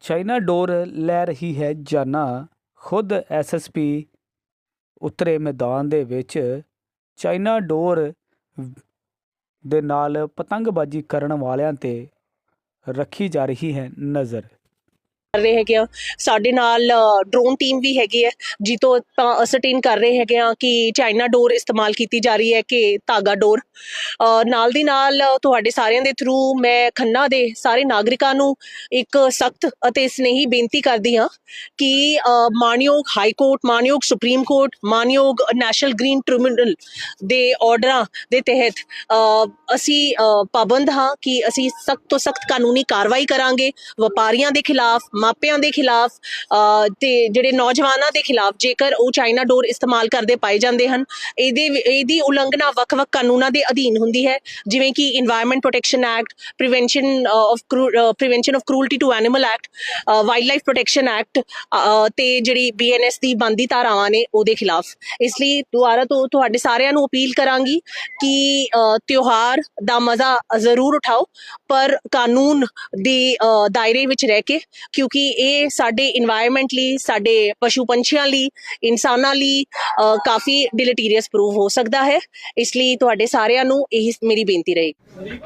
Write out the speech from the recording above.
China ਡੋਰ ਲੈ ਰਹੀ ਹੈ ਜਾਨਾਂ ਖੁਦ ਐਸਐਸਪੀ ਉਤਰੇ ਮੈਦਾਨ ਦੇ ਵਿੱਚ। ਚਾਈਨਾ ਡੋਰ ਦੇ ਨਾਲ ਪਤੰਗਬਾਜ਼ੀ ਕਰਨ ਵਾਲਿਆਂ ਤੇ ਰੱਖੀ ਜਾ ਰਹੀ ਹੈ ਨਜ਼ਰ। ਕਰ ਰਹੇ ਹੈਗੇ ਆ। ਸਾਡੇ ਨਾਲ ਡਰੋਨ ਟੀਮ ਵੀ ਹੈਗੀ ਹੈ ਜਿੱਤੋਂ ਤਾਂ ਅਸਰਟੇਨ ਕਰ ਰਹੇ ਹੈਗੇ ਆ ਕਿ ਚਾਈਨਾ ਡੋਰ ਇਸਤੇਮਾਲ ਕੀਤੀ ਜਾ ਰਹੀ ਹੈ ਕਿ ਧਾਗਾ ਡੋਰ ਨਾਲ ਦੀ ਨਾਲ ਤੁਹਾਡੇ ਸਾਰਿਆਂ ਦੇ ਥਰੂ ਮੈਂ ਖੰਨਾ ਦੇ ਸਾਰੇ ਨਾਗਰਿਕਾਂ ਨੂੰ ਇੱਕ ਸਖਤ ਅਤੇ ਸਨੇਹੀ ਬੇਨਤੀ ਕਰਦੀ ਹਾਂ ਕਿ ਮਾਨਯੋਗ ਹਾਈ ਕੋਰਟ ਮਾਨਯੋਗ ਸੁਪਰੀਮ ਕੋਰਟ ਮਾਨਯੋਗ ਨੈਸ਼ਨਲ ਗ੍ਰੀਨ ਟ੍ਰਿਬਿਊਨਲ ਦੇ ਆਰਡਰਾਂ ਦੇ ਤਹਿਤ ਅ, ਅਸੀਂ ਅ, ਪਾਬੰਦ ਹਾਂ ਕਿ ਅਸੀਂ ਸਖਤ ਤੋਂ ਸਖਤ ਕਾਨੂੰਨੀ ਕਾਰਵਾਈ ਕਰਾਂਗੇ ਵਪਾਰੀਆਂ ਦੇ ਖਿਲਾਫ ਮਾਪਿਆਂ ਦੇ ਖਿਲਾਫ ਤੇ ਜਿਹੜੇ ਨੌਜਵਾਨਾਂ ਦੇ ਖਿਲਾਫ ਜੇਕਰ ਉਹ ਚਾਈਨਾ ਡੋਰ ਇਸਤੇਮਾਲ ਕਰਦੇ ਪਾਏ ਜਾਂਦੇ ਹਨ, ਇਹਦੇ ਇਹਦੀ ਉਲੰਘਣਾ ਵੱਖ-ਵੱਖ ਕਾਨੂੰਨਾਂ ਦੇ ਅਧੀਨ ਹੁੰਦੀ ਹੈ, ਜਿਵੇਂ ਕਿ Environment Protection Act Prevention of Prevention of Cruelty to Animal Act Wildlife Protection Act ਤੇ ਜਿਹੜੀ ਬੀਐਨਐਸ ਦੀ ਬੰਦੀ ਧਾਰਾਵਾਂ ਨੇ ਉਹਦੇ ਖਿਲਾਫ। ਇਸ ਲਈ ਦੁਆਰਾ ਤੋਂ ਤੁਹਾਡੇ ਸਾਰਿਆਂ ਨੂੰ ਅਪੀਲ ਕਰਾਂਗੀ ਕਿ ਤਿਉਹਾਰ ਦਾ ਮਜ਼ਾ ਜ਼ਰੂਰ ਉਠਾਓ, ਪਰ ਕਾਨੂੰਨ ਦੇ ਦਾਇਰੇ ਵਿੱਚ ਰਹਿ ਕੇ, ਕਿਉਂਕਿ ਕਿਉਂਕਿ ਇਹ ਸਾਡੇ এনवायरमेंट ਲਈ, ਸਾਡੇ ਪਸ਼ੂ ਪੰਛੀਆਂ ਲਈ, ਇਨਸਾਨਾਂ ਲਈ ਕਾਫੀ ਡਿਲੀਟੀਰੀਅਸ ਪ੍ਰੂਵ ਹੋ ਸਕਦਾ ਹੈ। ਇਸ ਲਈ ਤੁਹਾਡੇ ਸਾਰਿਆਂ ਨੂੰ ਇਹ ਮੇਰੀ ਬੇਨਤੀ ਰਹੇਗੀ।